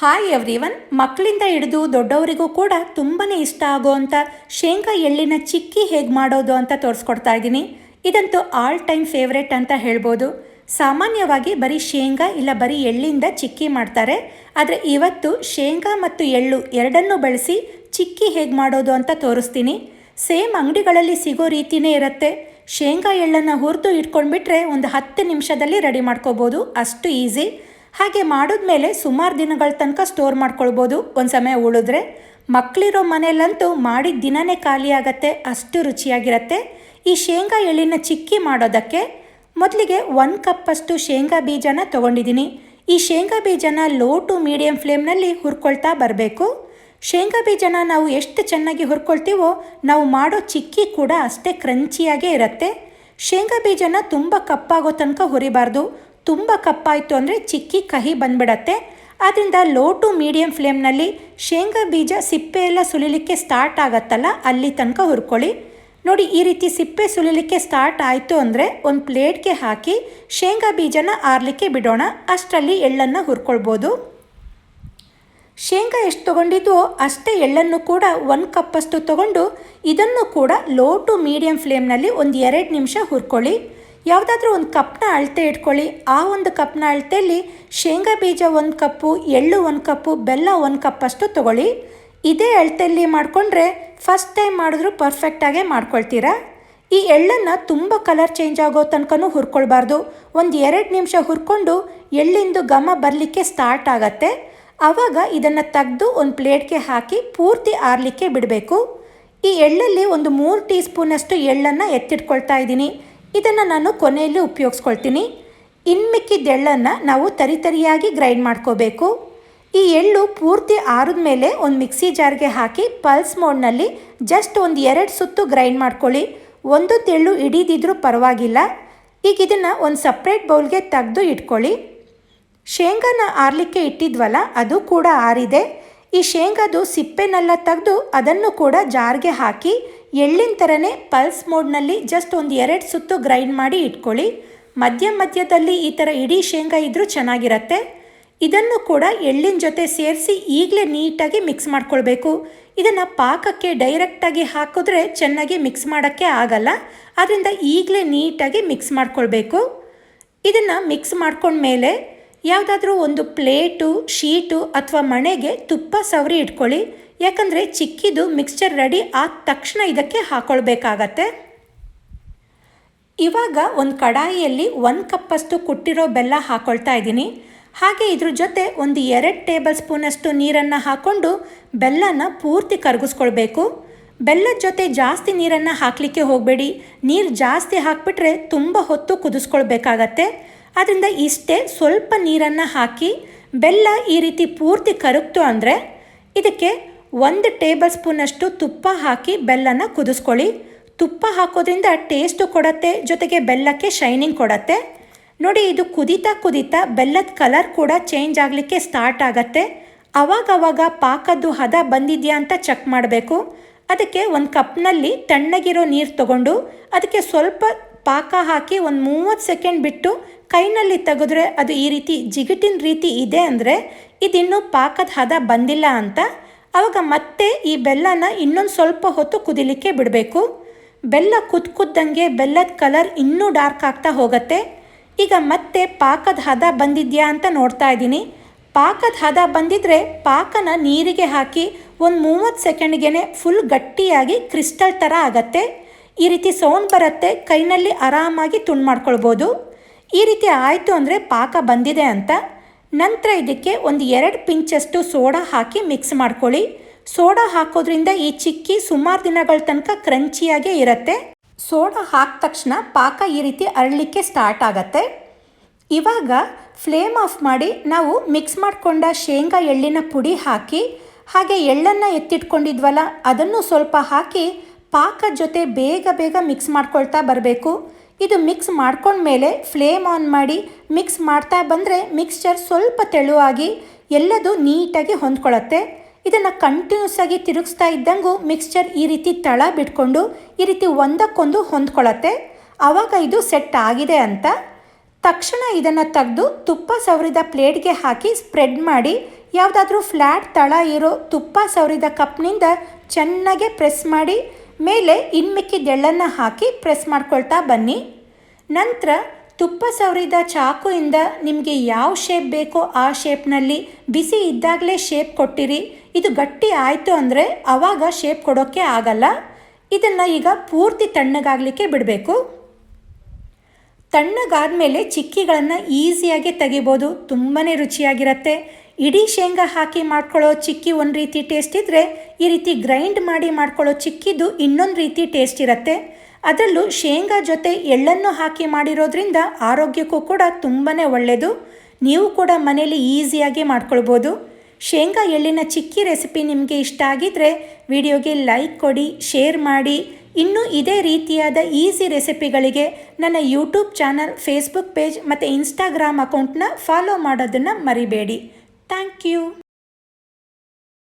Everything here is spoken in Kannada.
ಹಾಯ್ ಎವ್ರಿವನ್ ಮಕ್ಕಳಿಂದ ಹಿಡಿದು ದೊಡ್ಡವರಿಗೂ ಕೂಡ ತುಂಬಾ ಇಷ್ಟ ಆಗೋವಂಥ ಶೇಂಗಾ ಎಳ್ಳಿನ ಚಿಕ್ಕಿ ಹೇಗೆ ಮಾಡೋದು ಅಂತ ತೋರಿಸ್ಕೊಡ್ತಾ ಇದ್ದೀನಿ. ಇದಂತೂ ಆಲ್ ಟೈಮ್ ಫೇವ್ರೆಟ್ ಅಂತ ಹೇಳ್ಬೋದು. ಸಾಮಾನ್ಯವಾಗಿ ಬರೀ ಶೇಂಗಾ ಇಲ್ಲ ಬರೀ ಎಳ್ಳಿಂದ ಚಿಕ್ಕಿ ಮಾಡ್ತಾರೆ. ಆದರೆ ಇವತ್ತು ಶೇಂಗಾ ಮತ್ತು ಎಳ್ಳು ಎರಡನ್ನೂ ಬಳಸಿ ಚಿಕ್ಕಿ ಹೇಗೆ ಮಾಡೋದು ಅಂತ ತೋರಿಸ್ತೀನಿ. ಸೇಮ್ ಅಂಗಡಿಗಳಲ್ಲಿ ಸಿಗೋ ರೀತಿಯೇ ಇರುತ್ತೆ. ಶೇಂಗಾ ಎಳ್ಳನ್ನು ಹುರಿದು ಇಟ್ಕೊಂಡ್ಬಿಟ್ರೆ ಒಂದು ಹತ್ತು ನಿಮಿಷದಲ್ಲಿ ರೆಡಿ ಮಾಡ್ಕೋಬೋದು. ಅಷ್ಟು ಈಸಿ ಹಾಗೆ ಮಾಡಿದ್ಮೇಲೆ ಸುಮಾರು ದಿನಗಳ ತನಕ ಸ್ಟೋರ್ ಮಾಡ್ಕೊಳ್ಬೋದು. ಒಂದು ಸಮಯ ಉಳಿದ್ರೆ ಮಕ್ಕಳಿರೋ ಮನೆಯಲ್ಲಂತೂ ಮಾಡಿದ ದಿನನೇ ಖಾಲಿ ಅಷ್ಟು ರುಚಿಯಾಗಿರುತ್ತೆ. ಈ ಶೇಂಗಾ ಎಳ್ಳಿನ ಚಿಕ್ಕಿ ಮಾಡೋದಕ್ಕೆ ಮೊದಲಿಗೆ ಒಂದು ಕಪ್ಪಷ್ಟು ಶೇಂಗಾ ಬೀಜನ ತೊಗೊಂಡಿದ್ದೀನಿ ಈ ಶೇಂಗಾ ಬೀಜನ ಲೋ ಟು ಮೀಡಿಯಂ ಫ್ಲೇಮ್ನಲ್ಲಿ ಹುರ್ಕೊಳ್ತಾ ಬರಬೇಕು. ಶೇಂಗಾ ಬೀಜನ ನಾವು ಎಷ್ಟು ಚೆನ್ನಾಗಿ ಹುರ್ಕೊಳ್ತೀವೋ ನಾವು ಮಾಡೋ ಚಿಕ್ಕಿ ಕೂಡ ಅಷ್ಟೇ ಕ್ರಂಚಿಯಾಗೇ ಇರುತ್ತೆ. ಶೇಂಗಾ ಬೀಜನ ತುಂಬ ಕಪ್ಪಾಗೋ ತನಕ ಹುರಿಬಾರ್ದು. ತುಂಬ ಕಪ್ಪಾಯಿತು ಅಂದರೆ ಚಿಕ್ಕಿ ಕಹಿ ಬಂದ್ಬಿಡತ್ತೆ. ಆದ್ದರಿಂದ ಲೋ ಟು ಮೀಡಿಯಂ ಫ್ಲೇಮ್ನಲ್ಲಿ ಶೇಂಗಾ ಬೀಜ ಸಿಪ್ಪೆ ಎಲ್ಲ ಸುಲಿಲಿಕ್ಕೆ ಸ್ಟಾರ್ಟ್ ಆಗತ್ತಲ್ಲ, ಅಲ್ಲಿ ತನಕ ಹುರ್ಕೊಳ್ಳಿ. ನೋಡಿ, ಈ ರೀತಿ ಸಿಪ್ಪೆ ಸುಲಿಲಿಕ್ಕೆ ಸ್ಟಾರ್ಟ್ ಆಯಿತು ಅಂದರೆ ಒಂದು ಪ್ಲೇಟ್ಗೆ ಹಾಕಿ ಶೇಂಗಾ ಬೀಜನ ಆರಲಿಕ್ಕೆ ಬಿಡೋಣ, ಅಷ್ಟರಲ್ಲಿ ಎಳ್ಳನ್ನು ಹುರ್ಕೊಳ್ಬೋದು. ಶೇಂಗಾ ಎಷ್ಟು ತೊಗೊಂಡಿದ್ವೋ ಅಷ್ಟೇ ಎಳ್ಳನ್ನು ಕೂಡ ಒಂದು ಕಪ್ಪಷ್ಟು ತೊಗೊಂಡು ಇದನ್ನು ಕೂಡ ಲೋ ಟು ಮೀಡಿಯಂ ಫ್ಲೇಮ್ನಲ್ಲಿ ಒಂದು ಎರಡು ನಿಮಿಷ ಹುರ್ಕೊಳ್ಳಿ. ಯಾವುದಾದ್ರೂ ಒಂದು ಕಪ್ನ ಅಳತೆ ಇಟ್ಕೊಳ್ಳಿ. ಆ ಒಂದು ಕಪ್ನ ಅಳತೆಯಲ್ಲಿ ಶೇಂಗಾ ಬೀಜ ಒಂದು ಕಪ್ಪು, ಎಳ್ಳು ಒಂದು ಕಪ್ಪು, ಬೆಲ್ಲ ಒಂದು ಕಪ್ಪಷ್ಟು ತೊಗೊಳ್ಳಿ. ಇದೇ ಅಳತೆಯಲ್ಲಿ ಮಾಡಿಕೊಂಡ್ರೆ ಫಸ್ಟ್ ಟೈಮ್ ಮಾಡಿದ್ರೂ ಪರ್ಫೆಕ್ಟಾಗೇ ಮಾಡ್ಕೊಳ್ತೀರಾ? ಈ ಎಳ್ಳನ್ನು ತುಂಬ ಕಲರ್ ಚೇಂಜ್ ಆಗೋ ತನಕನೂ ಹುರ್ಕೊಳ್ಬಾರ್ದು. ಒಂದು ಎರಡು ನಿಮಿಷ ಹುರ್ಕೊಂಡು ಎಳ್ಳಿಂದು ಘಮ ಬರಲಿಕ್ಕೆ ಸ್ಟಾರ್ಟ್ ಆಗತ್ತೆ. ಆವಾಗ ಇದನ್ನು ತೆಗೆದು ಒಂದು ಪ್ಲೇಟ್ಗೆ ಹಾಕಿ ಪೂರ್ತಿ ಆರಲಿಕ್ಕೆ ಬಿಡಬೇಕು. ಈ ಎಳ್ಳಲ್ಲಿ ಒಂದು ಮೂರು ಟೀ ಸ್ಪೂನಷ್ಟು ಎಳ್ಳನ್ನು ಎತ್ತಿಟ್ಕೊಳ್ತಾ ಇದ್ದೀನಿ. ಇದನ್ನು ನಾನು ಕೊನೆಯಲ್ಲಿ ಉಪಯೋಗಿಸ್ಕೊಳ್ತೀನಿ. ಇನ್ನು ಮಿಕ್ಕಿದ ಎಳ್ಳನ್ನು ನಾವು ತರಿತರಿಯಾಗಿ ಗ್ರೈಂಡ್ ಮಾಡ್ಕೋಬೇಕು. ಈ ಎಳ್ಳು ಪೂರ್ತಿ ಆರಿದ ಮೇಲೆ ಒಂದು ಮಿಕ್ಸಿ ಜಾರ್ಗೆ ಹಾಕಿ ಪಲ್ಸ್ ಮೋಡ್ನಲ್ಲಿ ಜಸ್ಟ್ ಒಂದು ಎರಡು ಸುತ್ತು ಗ್ರೈಂಡ್ ಮಾಡ್ಕೊಳ್ಳಿ. ಒಂದು ಎಳ್ಳು ಹಿಡಿದಿದ್ರೂ ಪರವಾಗಿಲ್ಲ. ಈಗ ಇದನ್ನು ಒಂದು ಸಪ್ರೇಟ್ ಬೌಲ್ಗೆ ತೆಗೆದು ಇಟ್ಕೊಳ್ಳಿ. ಶೇಂಗಾನ ಆರಲಿಕ್ಕೆ ಇಟ್ಟಿದ್ವಲ್ಲ, ಅದು ಕೂಡ ಆರಿದೆ. ಈ ಶೇಂಗಾದು ಸಿಪ್ಪೆನೆಲ್ಲ ತೆಗೆದು ಅದನ್ನು ಕೂಡ ಜಾರ್ಗೆ ಹಾಕಿ ಎಳ್ಳಿನ ಥರನೇ ಪಲ್ಸ್ ಮೋಡ್ನಲ್ಲಿ ಜಸ್ಟ್ ಒಂದು ಎರಡು ಸುತ್ತು ಗ್ರೈಂಡ್ ಮಾಡಿ ಇಟ್ಕೊಳ್ಳಿ. ಮಧ್ಯ ಮಧ್ಯದಲ್ಲಿ ಈ ಥರ ಇಡೀ ಶೇಂಗಾ ಇದ್ದರೂ ಚೆನ್ನಾಗಿರತ್ತೆ. ಇದನ್ನು ಕೂಡ ಎಳ್ಳಿನ ಜೊತೆ ಸೇರಿಸಿ ಈಗಲೇ ನೀಟಾಗಿ ಮಿಕ್ಸ್ ಮಾಡ್ಕೊಳ್ಬೇಕು. ಇದನ್ನು ಪಾಕಕ್ಕೆ ಡೈರೆಕ್ಟಾಗಿ ಹಾಕಿದ್ರೆ ಚೆನ್ನಾಗಿ ಮಿಕ್ಸ್ ಮಾಡೋಕ್ಕೆ ಆಗಲ್ಲ. ಆದ್ದರಿಂದ ಈಗಲೇ ನೀಟಾಗಿ ಮಿಕ್ಸ್ ಮಾಡ್ಕೊಳ್ಬೇಕು. ಇದನ್ನು ಮಿಕ್ಸ್ ಮಾಡ್ಕೊಂಡ್ಮೇಲೆ ಯಾವುದಾದ್ರೂ ಒಂದು ಪ್ಲೇಟು, ಶೀಟು ಅಥವಾ ಮಣೆಗೆ ತುಪ್ಪ ಸವರಿ ಇಟ್ಕೊಳ್ಳಿ. ಯಾಕಂದರೆ ಚಿಕ್ಕಿದು ಮಿಕ್ಸ್ಚರ್ ರೆಡಿ ಆದ ತಕ್ಷಣ ಇದಕ್ಕೆ ಹಾಕ್ಕೊಳ್ಬೇಕಾಗತ್ತೆ ಇವಾಗ ಒಂದು ಕಡಾಯಿಯಲ್ಲಿ ಒಂದು ಕಪ್ಪಷ್ಟು ಕುಟ್ಟಿರೋ ಬೆಲ್ಲ ಹಾಕ್ಕೊಳ್ತಾ ಇದ್ದೀನಿ. ಹಾಗೆ ಇದ್ರ ಜೊತೆ ಒಂದು ಎರಡು ಟೇಬಲ್ ಸ್ಪೂನಷ್ಟು ನೀರನ್ನು ಹಾಕ್ಕೊಂಡು ಬೆಲ್ಲನ ಪೂರ್ತಿ ಕರಗಿಸ್ಕೊಳ್ಬೇಕು. ಬೆಲ್ಲದ ಜೊತೆ ಜಾಸ್ತಿ ನೀರನ್ನು ಹಾಕಲಿಕ್ಕೆ ಹೋಗಬೇಡಿ. ನೀರು ಜಾಸ್ತಿ ಹಾಕಿಬಿಟ್ರೆ ತುಂಬ ಹೊತ್ತು ಕುದಿಸ್ಕೊಳ್ಬೇಕಾಗತ್ತೆ. ಅದರಿಂದ ಇಷ್ಟೇ ಸ್ವಲ್ಪ ನೀರನ್ನು ಹಾಕಿ ಬೆಲ್ಲ ಈ ರೀತಿ ಪೂರ್ತಿ ಕರಗ್ತು ಅಂದರೆ ಇದಕ್ಕೆ ಒಂದು ಟೇಬಲ್ ಸ್ಪೂನಷ್ಟು ತುಪ್ಪ ಹಾಕಿ ಬೆಲ್ಲನ ಕುದಿಸ್ಕೊಳ್ಳಿ. ತುಪ್ಪ ಹಾಕೋದ್ರಿಂದ ಟೇಸ್ಟು ಕೊಡತ್ತೆ, ಜೊತೆಗೆ ಬೆಲ್ಲಕ್ಕೆ ಶೈನಿಂಗ್ ಕೊಡತ್ತೆ. ನೋಡಿ, ಇದು ಕುದೀತಾ ಕುದೀತಾ ಬೆಲ್ಲದ ಕಲರ್ ಕೂಡ ಚೇಂಜ್ ಆಗಲಿಕ್ಕೆ ಸ್ಟಾರ್ಟ್ ಆಗತ್ತೆ. ಅವಾಗವಾಗ ಪಾಕದ್ದು ಹದ ಬಂದಿದೆಯಾ ಅಂತ ಚೆಕ್ ಮಾಡಬೇಕು. ಅದಕ್ಕೆ ಒಂದು ಕಪ್ನಲ್ಲಿ ತಣ್ಣಗಿರೋ ನೀರು ತಗೊಂಡು ಅದಕ್ಕೆ ಸ್ವಲ್ಪ ಪಾಕ ಹಾಕಿ ಒಂದು ಮೂವತ್ತು ಸೆಕೆಂಡ್ ಬಿಟ್ಟು ಕೈನಲ್ಲಿ ತೆಗೆದ್ರೆ ಅದು ಈ ರೀತಿ ಜಿಗಿಟಿನ ರೀತಿ ಇದೆ ಅಂದರೆ ಇದಿನ್ನೂ ಪಾಕದ ಹದ ಬಂದಿಲ್ಲ ಅಂತ ಆವಾಗ ಮತ್ತೆ ಈ ಬೆಲ್ಲನ ಇನ್ನೊಂದು ಸ್ವಲ್ಪ ಹೊತ್ತು ಕುದಿಲಿಕ್ಕೆ ಬಿಡಬೇಕು. ಬೆಲ್ಲ ಕುದ್ ಕುದ್ದಂಗೆ ಬೆಲ್ಲದ ಕಲರ್ ಇನ್ನೂ ಡಾರ್ಕ್ ಆಗ್ತಾ ಹೋಗುತ್ತೆ. ಈಗ ಮತ್ತೆ ಪಾಕದ ಹದ ಬಂದಿದೆಯಾ ಅಂತ ನೋಡ್ತಾ ಇದ್ದೀನಿ. ಪಾಕದ ಹದ ಬಂದಿದ್ರೆ ಪಾಕನ ನೀರಿಗೆ ಹಾಕಿ ಒಂದು ಮೂವತ್ತು ಸೆಕೆಂಡ್ಗೆ ಫುಲ್ ಗಟ್ಟಿಯಾಗಿ ಕ್ರಿಸ್ಟಲ್ ಥರ ಆಗತ್ತೆ. ಈ ರೀತಿ ಸೌಂಡ್ ಬರುತ್ತೆ, ಕೈನಲ್ಲಿ ಆರಾಮಾಗಿ ತುಂಡು ಮಾಡ್ಕೊಳ್ಬೋದು. ಈ ರೀತಿ ಆಯಿತು ಅಂದರೆ ಪಾಕ ಬಂದಿದೆ ಅಂತ. ನಂತರ ಇದಕ್ಕೆ ಒಂದು ಎರಡು ಪಿಂಚಷ್ಟು ಸೋಡಾ ಹಾಕಿ ಮಿಕ್ಸ್ ಮಾಡ್ಕೊಳ್ಳಿ. ಸೋಡಾ ಹಾಕೋದ್ರಿಂದ ಈ ಚಿಕ್ಕಿ ಸುಮಾರು ದಿನಗಳ ತನಕ ಕ್ರಂಚಿಯಾಗೇ ಇರುತ್ತೆ. ಸೋಡಾ ಹಾಕಿದ ತಕ್ಷಣ ಪಾಕ ಈ ರೀತಿ ಅರಳಲಿಕ್ಕೆ ಸ್ಟಾರ್ಟ್ ಆಗತ್ತೆ. ಇವಾಗ ಫ್ಲೇಮ್ ಆಫ್ ಮಾಡಿ ನಾವು ಮಿಕ್ಸ್ ಮಾಡಿಕೊಂಡ ಶೇಂಗಾ ಎಳ್ಳಿನ ಪುಡಿ ಹಾಕಿ ಹಾಗೆ ಎಳ್ಳನ್ನು ಎತ್ತಿಟ್ಕೊಂಡಿದ್ವಲ್ಲ, ಅದನ್ನು ಸ್ವಲ್ಪ ಹಾಕಿ ಪಾಕದ ಜೊತೆ ಬೇಗ ಬೇಗ ಮಿಕ್ಸ್ ಮಾಡ್ಕೊಳ್ತಾ ಬರಬೇಕು. ಇದು ಮಿಕ್ಸ್ ಮಾಡ್ಕೊಂಡ್ಮೇಲೆ ಫ್ಲೇಮ್ ಆನ್ ಮಾಡಿ ಮಿಕ್ಸ್ ಮಾಡ್ತಾ ಬಂದರೆ ಮಿಕ್ಸ್ಚರ್ ಸ್ವಲ್ಪ ತೆಳುವಾಗಿ ಎಲ್ಲದು ನೀಟಾಗಿ ಹೊಂದ್ಕೊಳ್ಳುತ್ತೆ ಇದನ್ನು ಕಂಟಿನ್ಯೂಸ್ ಆಗಿ ತಿರುಗಿಸ್ತಾ ಇದ್ದಂಗೂ ಮಿಕ್ಸ್ಚರ್ ಈ ರೀತಿ ತಳ ಬಿಟ್ಕೊಂಡು ಈ ರೀತಿ ಒಂದಕ್ಕೊಂದು ಹೊಂದ್ಕೊಳ್ಳುತ್ತೆ ಆವಾಗ ಇದು ಸೆಟ್ ಆಗಿದೆ ಅಂತ. ತಕ್ಷಣ ಇದನ್ನು ತೆಗೆದು ತುಪ್ಪ ಸವರಿದ ಪ್ಲೇಟ್ಗೆ ಹಾಕಿ ಸ್ಪ್ರೆಡ್ ಮಾಡಿ ಯಾವುದಾದ್ರೂ ಫ್ಲ್ಯಾಟ್ ತಳ ಇರೋ ತುಪ್ಪ ಸವರಿದ ಕಪ್ನಿಂದ ಚೆನ್ನಾಗೆ ಪ್ರೆಸ್ ಮಾಡಿ, ಮೇಲೆ ಇನ್ಮಿಕ್ಕಿದ ಎಳ್ಳನ್ನು ಹಾಕಿ ಪ್ರೆಸ್ ಮಾಡ್ಕೊಳ್ತಾ ಬನ್ನಿ. ನಂತರ ತುಪ್ಪ ಸವರಿದ ಚಾಕುಯಿಂದ ನಿಮಗೆ ಯಾವ ಶೇಪ್ ಬೇಕೋ ಆ ಶೇಪ್ನಲ್ಲಿ ಬಿಸಿ ಇದ್ದಾಗಲೇ ಶೇಪ್ ಕೊಟ್ಟಿರಿ. ಇದು ಗಟ್ಟಿ ಆಯಿತು ಅಂದರೆ ಆವಾಗ ಶೇಪ್ ಕೊಡೋಕ್ಕೆ ಆಗಲ್ಲ. ಇದನ್ನು ಈಗ ಪೂರ್ತಿ ತಣ್ಣಗಾಗಲಿಕ್ಕೆ ಬಿಡಬೇಕು. ತಣ್ಣಗಾದ ಮೇಲೆ ಚಿಕ್ಕಿಗಳನ್ನು ಈಸಿಯಾಗಿ ತೆಗಿಬೋದು. ತುಂಬಾ ರುಚಿಯಾಗಿರುತ್ತೆ. ಇಡೀ ಶೇಂಗಾ ಹಾಕಿ ಮಾಡ್ಕೊಳ್ಳೋ ಚಿಕ್ಕಿ ಒಂದು ರೀತಿ ಟೇಸ್ಟ್ ಇದ್ದರೆ ಈ ರೀತಿ ಗ್ರೈಂಡ್ ಮಾಡಿ ಮಾಡ್ಕೊಳ್ಳೋ ಚಿಕ್ಕಿದ್ದು ಇನ್ನೊಂದು ರೀತಿ ಟೇಸ್ಟ್ ಇರುತ್ತೆ. ಅದರಲ್ಲೂ ಶೇಂಗಾ ಜೊತೆ ಎಳ್ಳನ್ನು ಹಾಕಿ ಮಾಡಿರೋದ್ರಿಂದ ಆರೋಗ್ಯಕ್ಕೂ ಕೂಡ ತುಂಬಾ ಒಳ್ಳೆಯದು ನೀವು ಕೂಡ ಮನೇಲಿ ಈಸಿಯಾಗಿ ಮಾಡ್ಕೊಳ್ಬೋದು. ಶೇಂಗಾ ಎಳ್ಳಿನ ಚಿಕ್ಕಿ ರೆಸಿಪಿ ನಿಮಗೆ ಇಷ್ಟ ಆಗಿದ್ದರೆ ವಿಡಿಯೋಗೆ ಲೈಕ್ ಕೊಡಿ, ಶೇರ್ ಮಾಡಿ. ಇನ್ನೂ ಇದೇ ರೀತಿಯಾದ ಈಸಿ ರೆಸಿಪಿಗಳಿಗೆ ನನ್ನ ಯೂಟ್ಯೂಬ್ ಚಾನಲ್ ಫೇಸ್ಬುಕ್ ಪೇಜ್ ಮತ್ತು ಇನ್ಸ್ಟಾಗ್ರಾಮ್ ಅಕೌಂಟ್ನ ಫಾಲೋ ಮಾಡೋದನ್ನು ಮರಿಬೇಡಿ. താങ്ക്